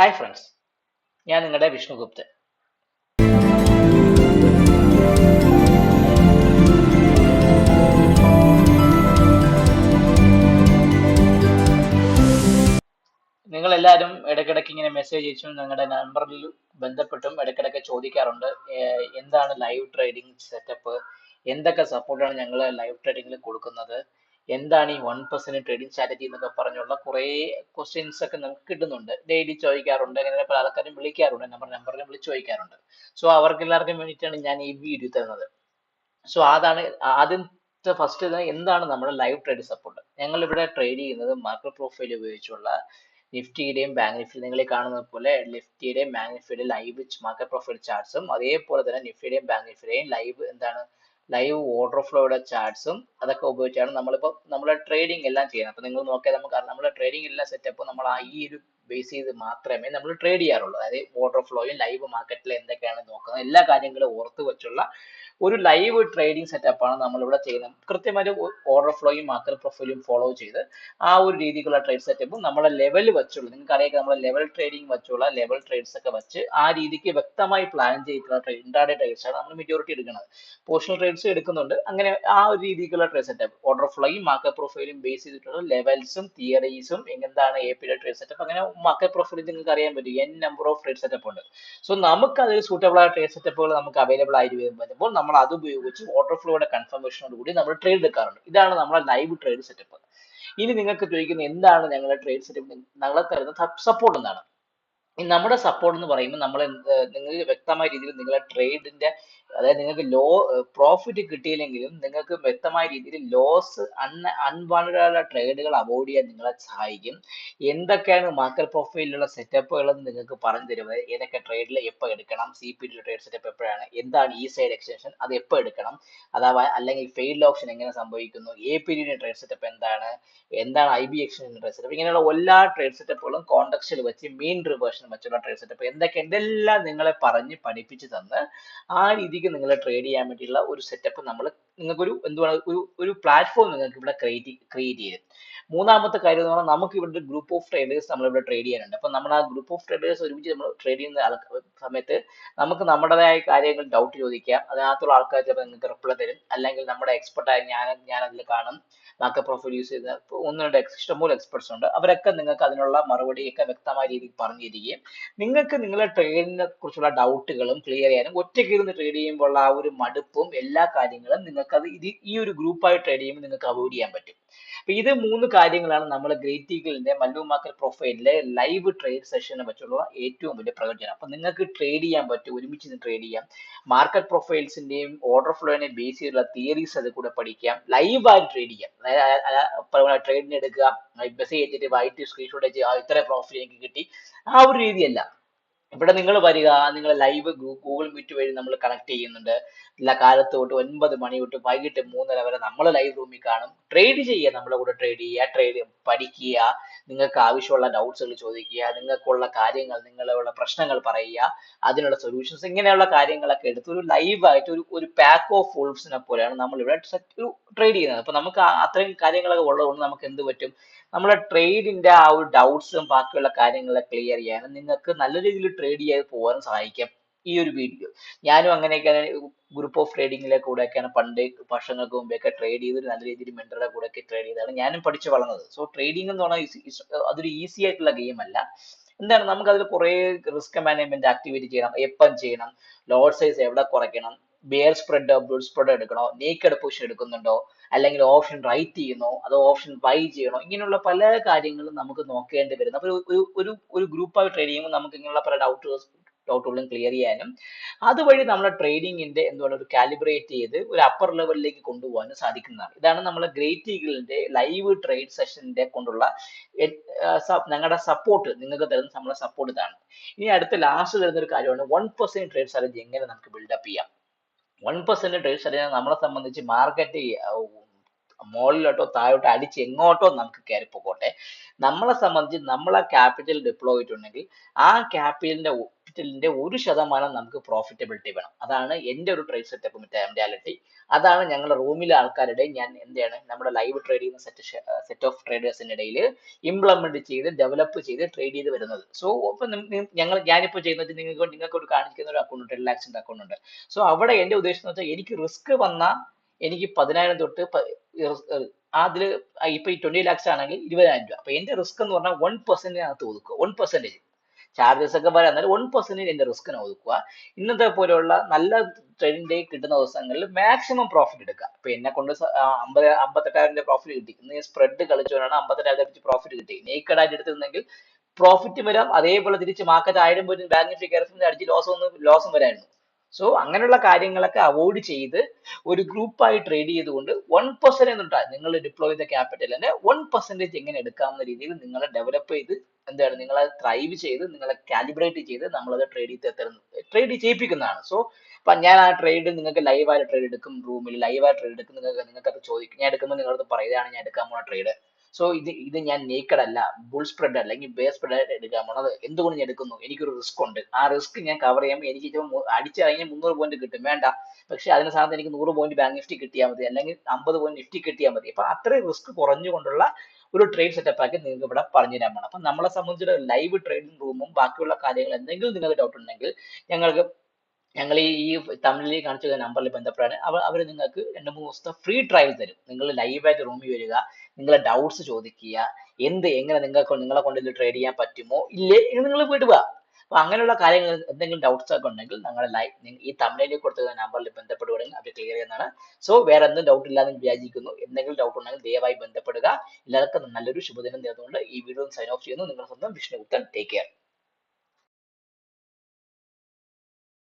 Hi friends ഞാൻ നിങ്ങളുടെ വിഷ്ണുഗുപ്ത നിങ്ങളെല്ലാവരും ഇടയ്ക്കിടയ്ക്ക് ഇങ്ങനെ മെസ്സേജ് അയച്ചും നിങ്ങളുടെ നമ്പറിൽ ബന്ധപ്പെട്ടും ഇടയ്ക്കിടയ്ക്ക് ചോദിക്കാറുണ്ട്. എന്താണ് ലൈവ് ട്രേഡിംഗ് സെറ്റപ്പ് എന്തൊക്കെ സപ്പോർട്ടാണ് ഞങ്ങൾ ലൈവ് ട്രേഡിങ്ങിൽ കൊടുക്കുന്നത്? എന്താണ് ഈ വൺ പെർസെന്റ് ട്രേഡിംഗ് സ്ട്രാറ്റജി എന്നൊക്കെ പറഞ്ഞുള്ള കുറേ ക്വസ്റ്റ്യൻസ് ഒക്കെ നമുക്ക് കിട്ടുന്നുണ്ട്. ഡെയിലി ചോദിക്കാറുണ്ട്. അങ്ങനെ പല ആൾക്കാരും വിളിക്കാറുണ്ട്. നമ്മുടെ നമ്പറിൽ വിളിച്ച് ചോദിക്കാറുണ്ട്. സോ അവർക്ക് എല്ലാവർക്കും വേണ്ടിയിട്ടാണ് ഞാൻ ഈ വീഡിയോ തരുന്നത്. സോ അതാണ് ആദ്യം ഫസ്റ്റ് എന്താണ് നമ്മുടെ ലൈവ് ട്രേഡ് സപ്പോർട്ട് ഞങ്ങൾ ഇവിടെ ട്രേഡ് ചെയ്യുന്നത് മാർക്കറ്റ് പ്രൊഫൈൽ ഉപയോഗിച്ചുള്ള നിഫ്റ്റിയുടെയും ബാങ്ക് നിഫ്റ്റി നിങ്ങൾ കാണുന്നത് പോലെ നിഫ്റ്റിയുടെയും ബാങ്ക് നിഫ്റ്റിയുടെ ലൈവ് മാർക്കറ്റ് പ്രൊഫൈൽ ചാർട്സും അതേപോലെ തന്നെ നിഫ്റ്റിയുടെയും ബാങ്ക് നിഫ്റ്റിയുടെയും ലൈവ് എന്താണ് ലൈവ് ഓർഡർ ഫ്ലോയുടെ ചാർട്ട്സും അതൊക്കെ ഉപയോഗിച്ചാണ് നമ്മളിപ്പോൾ നമ്മുടെ ട്രേഡിംഗ് എല്ലാം ചെയ്യുന്നത്. അപ്പോൾ നിങ്ങൾ നോക്കിയാൽ നമുക്ക് നമ്മുടെ ട്രേഡിംഗ് എല്ലാം സെറ്റപ്പും നമ്മൾ ആ ഈ ഒരു ബേസ് ചെയ്ത് മാത്രമേ നമ്മൾ ട്രേഡ് ചെയ്യാറുള്ളൂ. അതായത് ഓർഡർ ഫ്ലോയും ലൈവ് മാർക്കറ്റിൽ എന്തൊക്കെയാണ് നോക്കുന്നത്? എല്ലാ കാര്യങ്ങളും ഓർത്ത് വെച്ചുള്ള ഒരു ലൈവ് ട്രേഡിംഗ് സെറ്റപ്പാണ് നമ്മളിവിടെ ചെയ്യുന്നത്. കൃത്യമായിട്ട് ഓർഡർ ഫ്ലോയും മാർക്കറ്റ് പ്രൊഫൈലും ഫോളോ ചെയ്ത് ആ ഒരു രീതിക്കുള്ള ട്രേഡ് സെറ്റപ്പും നമ്മുടെ ലെവൽ വെച്ചുള്ള നിങ്ങൾക്ക് അറിയാം നമ്മൾ ലെവൽ ട്രേഡിംഗ് വെച്ചുള്ള ലെവൽ ട്രേഡ്സ് ഒക്കെ വെച്ച് ആ രീതിക്ക് വ്യക്തമായി പ്ലാൻ ചെയ്തിട്ടുള്ള ട്രേഡ് ഇൻട്രാഡേ ട്രേഡ്സ് ആണ് നമ്മൾ മെജോറിറ്റി എടുക്കുന്നത്. പോർഷണൽ ട്രേഡ്സ് എടുക്കുന്നുണ്ട്. അങ്ങനെ ആ ഒരു രീതിക്കുള്ള ട്രേഡ് സെറ്റപ്പ് ഓർഡർ ഫ്ലോയും മാർക്കറ്റ് പ്രൊഫൈലും ബേസ് ചെയ്തിട്ടുള്ള ലെവൽസും തിയറീസും എന്താണ് എ പി ട്രേഡ് സെറ്റപ്പ് അങ്ങനെ മാർക്കറ്റ് പ്രൊഫൈൽ നിങ്ങൾക്ക് അറിയാൻ പറ്റും. N number of trade setup ഉണ്ട്. സോ നമുക്ക് അതിൽ സൂട്ടബിൾ ആയ ട്രേഡ് സെറ്റപ്പുകൾ നമുക്ക് അവൈലബിൾ ആയി വരുമ്പോൾ നമ്മൾ അത് ഉപയോഗിച്ച് ഓർഡർ ഫ്ലോയുടെ കൺഫർമേഷനോട് കൂടി നമ്മൾ ട്രേഡ് എടുക്കാറുണ്ട്. ഇതാണ് നമ്മുടെ ലൈവ് ട്രേഡ് സെറ്റപ്പ് ഇനി നിങ്ങൾക്ക് ചോദിക്കുന്നത് എന്താണ് ഞങ്ങളുടെ ട്രേഡ് സെറ്റപ്പ് ഞങ്ങളെ തരുന്ന സപ്പോർട്ട് എന്താണ് നമ്മുടെ സപ്പോർട്ട് എന്ന് പറയുമ്പോൾ നമ്മൾ നിങ്ങൾക്ക് വ്യക്തമായ രീതിയിൽ നിങ്ങളുടെ ട്രേഡിന്റെ അതായത് നിങ്ങൾക്ക് ലോ പ്രോഫിറ്റ് കിട്ടിയില്ലെങ്കിലും നിങ്ങൾക്ക് വ്യക്തമായ രീതിയിൽ ലോസ് അൺ അൺവാണ്ടഡ് ട്രേഡുകൾ അവോയ്ഡ് ചെയ്യാൻ നിങ്ങളെ സഹായിക്കും. എന്തൊക്കെയാണ് മാർക്കറ്റ് പ്രൊഫൈലിലുള്ള സെറ്റപ്പുകളെന്ന് നിങ്ങൾക്ക് പറഞ്ഞു തരുന്നത് ഏതൊക്കെ ട്രേഡിൽ എപ്പോൾ എടുക്കണം? സി പി ട്രേഡ് സെറ്റപ്പ് എപ്പോഴാണ്? എന്താണ് ഈ സൈഡ് എക്സ്റ്റൻഷൻ അത് എപ്പോൾ എടുക്കണം? അഥവാ അല്ലെങ്കിൽ ഫെയിൽഡ് ഓപ്ഷൻ എങ്ങനെ സംഭവിക്കുന്നു? എ പി ഡിയുടെ ട്രേഡ് സെറ്റപ്പ് എന്താണ്? എന്താണ് I B extension trade setup ഇങ്ങനെയുള്ള എല്ലാ ട്രേഡ് സെറ്റപ്പുകളും കോണ്ടക്സ്റ്റിൽ വെച്ച് മീൻ റിവേർഷൻ വെച്ചുള്ള ട്രേഡ് സെറ്റപ്പ് എന്തൊക്കെ എന്തെല്ലാം നിങ്ങളെ പറഞ്ഞ് പഠിപ്പിച്ച് തന്ന് ആ രീതിക്ക് നിങ്ങളെ ട്രേഡ് ചെയ്യാൻ വേണ്ടിയുള്ള ഒരു സെറ്റപ്പ് നമ്മൾ നിങ്ങൾക്കൊരു എന്തുവാണ് ഒരു ഒരു പ്ലാറ്റ്ഫോം നിങ്ങൾക്ക് ഇവിടെ ക്രിയേറ്റ് ക്രിയേറ്റ് ചെയ്ത് മൂന്നാമത്തെ കാര്യം എന്ന് പറഞ്ഞാൽ നമുക്ക് ഇവിടെ ഗ്രൂപ്പ് ഓഫ് ട്രേഡേഴ്സ് നമ്മളിവിടെ ട്രേഡ് ചെയ്യാനുണ്ട്. അപ്പം നമ്മൾ ആ ഗ്രൂപ്പ് ഓഫ് ട്രേഡേഴ്സ് ഒരുമിച്ച് നമ്മൾ ട്രേഡ് ചെയ്യുന്ന സമയത്ത് നമുക്ക് നമ്മുടേതായ കാര്യങ്ങൾ ഡൗട്ട് ചോദിക്കാം. അതിനകത്തുള്ള ആൾക്കാർ ചിലപ്പോൾ നിങ്ങൾക്ക് റിപ്ലൈ തരും. അല്ലെങ്കിൽ നമ്മുടെ എക്സ്പെർട്ടായ ഞാൻ ഞാൻ അതിൽ കാണും. മാർക്കറ്റ് പ്രൊഫൈൽ യൂസ് ചെയ്ത ഒന്ന് രണ്ട് ഇഷ്ടംപോലെ എക്സ്പെർട്സ് ഉണ്ട്. അവരൊക്കെ നിങ്ങൾക്ക് അതിനുള്ള മറുപടിയൊക്കെ വ്യക്തമായ രീതിയിൽ പറഞ്ഞു നിങ്ങൾക്ക് നിങ്ങളുടെ ട്രേഡിനെ കുറിച്ചുള്ള ഡൗട്ടുകളും ക്ലിയർ ചെയ്യാനും ഒറ്റയ്ക്ക് ഇരുന്ന് ട്രേഡ് ചെയ്യുമ്പോൾ ആ ഒരു മടുപ്പും എല്ലാ കാര്യങ്ങളും നിങ്ങൾക്ക് അത് ഇത് ഈ ഒരു ഗ്രൂപ്പായി ട്രേഡ് ചെയ്യുമ്പോൾ നിങ്ങൾക്ക് അവോയ്ഡ് ചെയ്യാൻ പറ്റും. അപ്പൊ ഇത് മൂന്ന് കാര്യങ്ങളാണ് നമ്മൾ ഗ്രേറ്റ് ഈഗിളിന്റെ മല്ലു മാർക്കറ്റ് പ്രൊഫൈലിലെ ലൈവ് ട്രേഡ് സെഷനെ പറ്റിയുള്ള ഏറ്റവും വലിയ പ്രയോജനം അപ്പൊ നിങ്ങൾക്ക് ട്രേഡ് ചെയ്യാൻ പറ്റും ഒരുമിച്ച് ട്രേഡ് ചെയ്യാം. മാർക്കറ്റ് പ്രൊഫൈൽസിന്റെയും ഓർഡർ ഫ്ലോനെ ബേസ് ചെയ്തുള്ള തിയറീസ് അത് കൂടെ പഠിക്കാം. ആയി ട്രേഡ് ചെയ്യാം. അതായത് ട്രേഡിന് എടുക്കുക. മെസ്സേജ് ചെയ്തിട്ട് വൈറ്റ് സ്ക്രീൻഷോട്ട് ചെയ്യുക ഇത്ര പ്രോഫിറ്റ് എനിക്ക് കിട്ടി. ആ ഒരു രീതിയല്ല. ഇവിടെ നിങ്ങൾ വരിക നിങ്ങൾ ലൈവ് ഗൂഗിൾ മീറ്റ് വഴി നമ്മൾ കണക്ട് ചെയ്യുന്നുണ്ട്. എല്ലാ കാലത്ത് തൊട്ട് ഒൻപത് മണി തൊട്ട് വൈകിട്ട് മൂന്നര വരെ നമ്മൾ ലൈവ് റൂമിൽ കാണും. ട്രേഡ് ചെയ്യുക നമ്മളെ കൂടെ ട്രേഡ് ചെയ്യുക ട്രേഡ് പഠിക്കുക നിങ്ങൾക്ക് ആവശ്യമുള്ള ഡൗട്ട്സുകൾ ചോദിക്കുക നിങ്ങൾക്കുള്ള കാര്യങ്ങൾ നിങ്ങളുള്ള പ്രശ്നങ്ങൾ പറയുക അതിനുള്ള സൊല്യൂഷൻസ് ഇങ്ങനെയുള്ള കാര്യങ്ങളൊക്കെ എടുത്ത് ഒരു ലൈവായിട്ട് ഒരു ഒരു പാക്ക് ഓഫ് ഫുൾസിനെ പോലെയാണ് നമ്മൾ ഇവിടെ ട്രേഡ് ചെയ്യുന്നത്. അപ്പൊ നമുക്ക് അത്രയും കാര്യങ്ങളൊക്കെ ഉള്ളതുകൊണ്ട് നമുക്ക് എന്ത് പറ്റും? നമ്മുടെ ട്രേഡിന്റെ ആ ഒരു ഡൗട്ട്സും ബാക്കിയുള്ള കാര്യങ്ങളെ ക്ലിയർ ചെയ്യാനും നിങ്ങൾക്ക് നല്ല രീതിയിൽ ട്രേഡ് ചെയ്യാതെ പോകാൻ സഹായിക്കാം ഈ ഒരു വീഡിയോ ഞാനും അങ്ങനെയൊക്കെയാണ് ഗ്രൂപ്പ് ഓഫ് ട്രേഡിങ്ങിലെ കൂടെയൊക്കെയാണ് പണ്ട് വർഷങ്ങൾക്ക് മുമ്പെയൊക്കെ ട്രേഡ് ചെയ്ത് നല്ല രീതിയിൽ മെന്ററുടെ കൂടെയൊക്കെ ട്രേഡ് ചെയ്താണ് ഞാനും പഠിച്ചു വളർന്നത്. സോ ട്രേഡിംഗ് എന്ന് പറഞ്ഞാൽ അതൊരു ഈസി ആയിട്ടുള്ള ഗെയിം അല്ല. എന്താണ്? നമുക്ക് അതിൽ കുറേ റിസ്ക് മാനേജ്മെന്റ് ആക്ടിവിറ്റി ചെയ്യണം. എപ്പം ചെയ്യണം. ലോഡ് സൈസ് എവിടെ കുറയ്ക്കണം? ബെയർ സ്പ്രെഡ് ബുൾ സ്പ്രെഡ് എടുക്കണോ? നേക്കഡ് പൊസിഷൻ എടുക്കുന്നുണ്ടോ? അല്ലെങ്കിൽ ഓപ്ഷൻ റൈറ്റ് ചെയ്യണോ അതോ ഓപ്ഷൻ ബൈ ചെയ്യണോ? ഇങ്ങനെയുള്ള പല കാര്യങ്ങളും നമുക്ക് നോക്കേണ്ടി വരുന്നു അപ്പൊ ഒരു ഒരു- ഒരു ഗ്രൂപ്പായി ട്രേഡ് ചെയ്യുമ്പോൾ നമുക്ക് ഇങ്ങനെയുള്ള പല ഡൗട്ട് ഡൗട്ടുകളും ക്ലിയർ ചെയ്യാനും അതുവഴി നമ്മളെ ട്രേഡിങ്ങിന്റെ എന്താണ് ഒരു കാലിബ്രേറ്റ് ചെയ്ത് ഒരു അപ്പർ ലെവലിലേക്ക് കൊണ്ടുപോകാനും സാധിക്കുന്നതാണ്. ഇതാണ് നമ്മളെ ഗ്രേറ്റ് ഈഗിളിന്റെ ലൈവ് ട്രേഡ് സെഷന്റെ കൊണ്ടുള്ള ഞങ്ങളുടെ സപ്പോർട്ട് നിങ്ങൾക്ക് തരുന്ന നമ്മളെ സപ്പോർട്ട് ഇതാണ്. ഇനി അടുത്ത ലാസ്റ്റ് തരുന്ന ഒരു കാര്യമാണ് വൺ പെർസെന്റ് ട്രേഡ് സ്ട്രാറ്റജി എങ്ങനെ നമുക്ക് ബിൽഡപ്പ് ചെയ്യാം? വൺ പെർസെന്റ് ട്രേഡ് സ്ട്രാറ്റജി നമ്മളെ സംബന്ധിച്ച് മാർക്കറ്റ് മുകളിലോട്ടോ താഴോട്ടോ അടിച്ച് എങ്ങോട്ടോ നമുക്ക് കയറി പോകോട്ടെ. നമ്മളെ സംബന്ധിച്ച് നമ്മളെ ക്യാപിറ്റൽ ഡിപ്ലോയിറ്റ് ഉണ്ടെങ്കിൽ ആ ക്യാപിറ്റലിന്റെ ക്യാപിറ്റലിന്റെ ഒരു ശതമാനം നമുക്ക് പ്രോഫിറ്റബിലിറ്റി വേണം. അതാണ് എന്റെ ഒരു ട്രേഡ് സെറ്റപ്പ് മെറ്റാലിറ്റി അതാണ് ഞങ്ങളുടെ റൂമിലെ ആൾക്കാരുടെ ഞാൻ എന്താണ് നമ്മുടെ ലൈവ് ട്രേഡ് ചെയ്യുന്ന സെറ്റ് സെറ്റ് ഓഫ് ട്രേഡേഴ്സിന്റെ ഇടയിൽ ഇംപ്ലിമെന്റ് ചെയ്ത് ഡെവലപ്പ് ചെയ്ത് ട്രേഡ് ചെയ്ത് വരുന്നത്. സോ ഇപ്പൊ ഞങ്ങൾ ഞാനിപ്പോൾ ചെയ്യുന്നത് നിങ്ങൾക്ക് നിങ്ങൾക്ക് ഒരു കാണിക്കുന്ന ഒരു അക്കൗണ്ട് ടെൻ ലാക്സിന്റെ അക്കൗണ്ട് ഉണ്ട്. സോ അവിടെ എന്റെ ഉദ്ദേശം എന്ന് വെച്ചാൽ എനിക്ക് റിസ്ക് വന്ന എനിക്ക് പതിനായിരം തൊട്ട് അതിൽ ഇപ്പൊ ഈ ട്വന്റി ലാക്സ് ആണെങ്കിൽ ഇരുപതിനായിരം രൂപ. അപ്പൊ എന്റെ റിസ്ക് എന്ന് പറഞ്ഞാൽ വൺ പെർസെന്റിനകത്ത് ഒതുക്കുക. വൺ പെർസെന്റേജ് ചാർജസ് ഒക്കെ വരാം. എന്നാലും വൺ പെർസെന്റേജ് എന്റെ റിസ്കിനെ ഒതുക്കുക. ഇന്നത്തെ പോലെയുള്ള നല്ല ട്രെയിനിങ് ഡേ കിട്ടുന്ന ദിവസങ്ങളിൽ മാക്സിമം പ്രോഫിറ്റ് എടുക്കുക. ഇപ്പൊ എന്നെ കൊണ്ട് അമ്പത് അമ്പത്തെട്ടായിരം രൂപ പ്രോഫിറ്റ് കിട്ടി. ഇന്ന് സ്പ്രെഡ് കളിച്ചവരാണ് അമ്പത്തെട്ടായിരം പ്രോഫിറ്റ് കിട്ടി. നേക്കഡ് ആയിട്ട് എടുത്തിരുന്നെങ്കിൽ പ്രോഫിറ്റ് വരാം. അതേപോലെ തിരിച്ച് മാർക്കറ്റ് ആയിരം പോയി ബാങ്ക് നിഫ്റ്റി അടിച്ച് ലോസ് ഒന്നും ലോസും വരായിരുന്നു. സോ അങ്ങനെയുള്ള കാര്യങ്ങളൊക്കെ അവോയ്ഡ് ചെയ്ത് ഒരു ഗ്രൂപ്പായി ട്രേഡ് ചെയ്തുകൊണ്ട് വൺ പെർസെന്റ് ഉണ്ടാകും നിങ്ങൾ ഡിപ്ലോയ് ചെയ്ത ക്യാപിറ്റലിനെ വൺ പെർസെന്റേജ് എങ്ങനെ എടുക്കാവുന്ന രീതിയിൽ നിങ്ങൾ ഡെവലപ്പ് ചെയ്ത് എന്താണ്? നിങ്ങളെ ഡ്രൈവ് ചെയ്ത് നിങ്ങളെ കാലിബ്രേറ്റ് ചെയ്ത് നമ്മളത് ട്രേഡ് ചെയ്ത് തരുന്നത് ട്രേഡ് ചെയ്യിപ്പിക്കുന്നതാണ്. സോ അപ്പൊ ഞാൻ ആ ട്രേഡ് നിങ്ങൾക്ക് ലൈവായിട്ട് ട്രേഡ് എടുക്കും റൂമിൽ ലൈവായിട്ട് ട്രേഡ് എടുക്കും. നിങ്ങൾക്ക് നിങ്ങൾക്ക് അത് ചോദിക്കും. ഞാൻ എടുക്കുമ്പോൾ നിങ്ങളത് പറയുകയാണ് ഞാൻ എടുക്കാൻ പോണ ട്രേഡ് സോ ഇത് ഇത് ഞാൻ നേക്കഡ് അല്ല ബുൾ സ്പ്രെഡ് അല്ലെങ്കിൽ ബേ സ്പ്രെഡ് ആയിട്ട് എടുക്കാൻ പോണത്. എന്തുകൊണ്ട് ഞാൻ എടുക്കുന്നു? എനിക്കൊരു റിസ്ക് ഉണ്ട്. ആ റിസ്ക് ഞാൻ കവർ ചെയ്യുമ്പോൾ എനിക്ക് ചിലപ്പോൾ അടിച്ചിറങ്ങി മുന്നൂറ് പോയിന്റ് കിട്ടും. വേണ്ട. പക്ഷെ അതിന് സ്ഥാനത്ത് എനിക്ക് നൂറ് പോയിന്റ് ബാങ്ക് നിഫ്റ്റി കിട്ടിയാൽ മതി. അല്ലെങ്കിൽ അമ്പത് പോയിന്റ് നിഫ്റ്റി കിട്ടിയാൽ മതി. അപ്പൊ അത്രയും റിസ്ക് കുറഞ്ഞുകൊണ്ടുള്ള ഒരു ട്രേഡ് സെറ്റപ്പ് ആക്കി നിങ്ങൾക്ക് ഇവിടെ പറഞ്ഞു തരാൻ വേണം അപ്പൊ നമ്മളെ സംബന്ധിച്ചിടത്തോളം ലൈവ് ട്രേഡിംഗ് റൂമും ബാക്കിയുള്ള കാര്യങ്ങൾ എന്തെങ്കിലും നിങ്ങൾക്ക് ഡൗട്ട് ഉണ്ടെങ്കിൽ ഞങ്ങൾക്ക് ഞങ്ങൾ ഈ തമിഴിൽ കാണിച്ച നമ്പറിൽ ബന്ധപ്പെടാൻ അവർ അവർ നിങ്ങൾക്ക് രണ്ട് മൂന്ന് ദിവസത്തെ ഫ്രീ ട്രയൽ തരും. നിങ്ങൾ ലൈവായിട്ട് റൂമിൽ വരിക നിങ്ങളെ ഡൗട്ട്സ് ചോദിക്കുക എന്ത് എങ്ങനെ നിങ്ങൾക്ക് നിങ്ങളെ കൊണ്ട് ഇത് ട്രേഡ് ചെയ്യാൻ പറ്റുമോ ഇല്ലേ നിങ്ങൾ വിടുക അപ്പൊ അങ്ങനെയുള്ള കാര്യങ്ങൾ എന്തെങ്കിലും ഡൗട്ട്സ് ഒക്കെ ഉണ്ടെങ്കിൽ ഞങ്ങളുടെ ലൈവ് ഈ തമിഴിലേക്ക് കൊടുത്ത നമ്പറിൽ ബന്ധപ്പെടുകയാണെങ്കിൽ അത് ക്ലിയർ ചെയ്യുന്നതാണ്. സോ വേറെ എന്തും ഡൗട്ട് ഇല്ലാതെ വിചാരിക്കുന്നു. എന്തെങ്കിലും ഡൗട്ട് ഉണ്ടെങ്കിൽ ദയവായി ബന്ധപ്പെടുക. എല്ലാവർക്കും നല്ലൊരു ശുഭദിനം നേർന്നുകൊണ്ട് ഈ വീഡിയോ സൈൻ ഓഫ് ചെയ്യുന്നു. നിങ്ങളുടെ സ്വന്തം വിഷ്ണുഗുപ്തൻ ടേക്ക് കെയർ